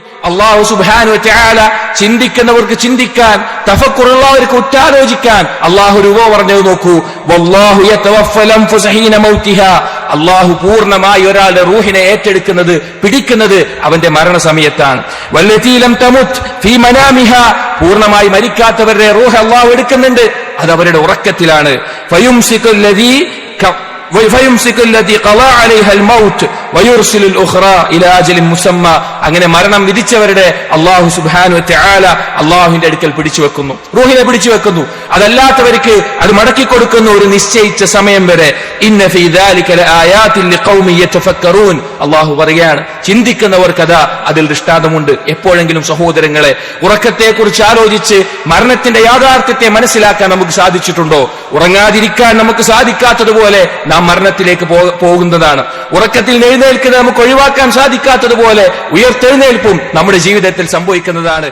അള്ളാഹു സുബാനു ചാല ചിന്തിക്കുന്നവർക്ക് ചിന്തിക്കാൻ തഫക്കുറുള്ളവർക്ക് ഉറ്റാലോചിക്കാൻ അള്ളാഹു രൂപ പറഞ്ഞത് നോക്കൂ. അള്ളാഹു പൂർണമായി ഒരാളുടെ റൂഹിനെ ഏറ്റെടുക്കുന്നത് പിടിക്കുന്നത് അവന്റെ മരണസമയത്താണ്. വല്ലതീ ലം തമുത് ഫീ പൂർണമായി മരിക്കാത്തവരുടെ റൂഹ് അള്ളാഹു എടുക്കുന്നുണ്ട്. അത് അവരുടെ ഉറക്കത്തിലാണ്. അങ്ങനെ മരണം വിധിച്ചവരുടെ അള്ളാഹു സുബാനു അള്ളാഹുവിന്റെ അടുക്കൽ പിടിച്ചു വെക്കുന്നു റൂഹിനെ പിടിച്ചു വെക്കുന്നു അതല്ലാത്തവർക്ക് അത് മടക്കി കൊടുക്കുന്ന ഒരു നിശ്ചയിച്ച സമയം വരെ. അള്ളാഹു പറയാണ് ചിന്തിക്കുന്നവർ കഥ അതിൽ ദൃഷ്ടാന്തമുണ്ട്. എപ്പോഴെങ്കിലും സഹോദരങ്ങളെ ഉറക്കത്തെ കുറിച്ച് ആലോചിച്ച് മരണത്തിന്റെ യാഥാർത്ഥ്യത്തെ മനസ്സിലാക്കാൻ നമുക്ക് സാധിച്ചിട്ടുണ്ടോ? ഉറങ്ങാതിരിക്കാൻ നമുക്ക് സാധിക്കാത്തതുപോലെ നാം മരണത്തിലേക്ക് പോകുന്നതാണ്. ഉറക്കത്തിൽ എഴുന്നേൽക്കുന്നത് നമുക്ക് ഒഴിവാക്കാൻ സാധിക്കാത്തതുപോലെ ഉയർത്തെഴുന്നേൽപ്പും നമ്മുടെ ജീവിതത്തിൽ സംഭവിക്കുന്നതാണ്.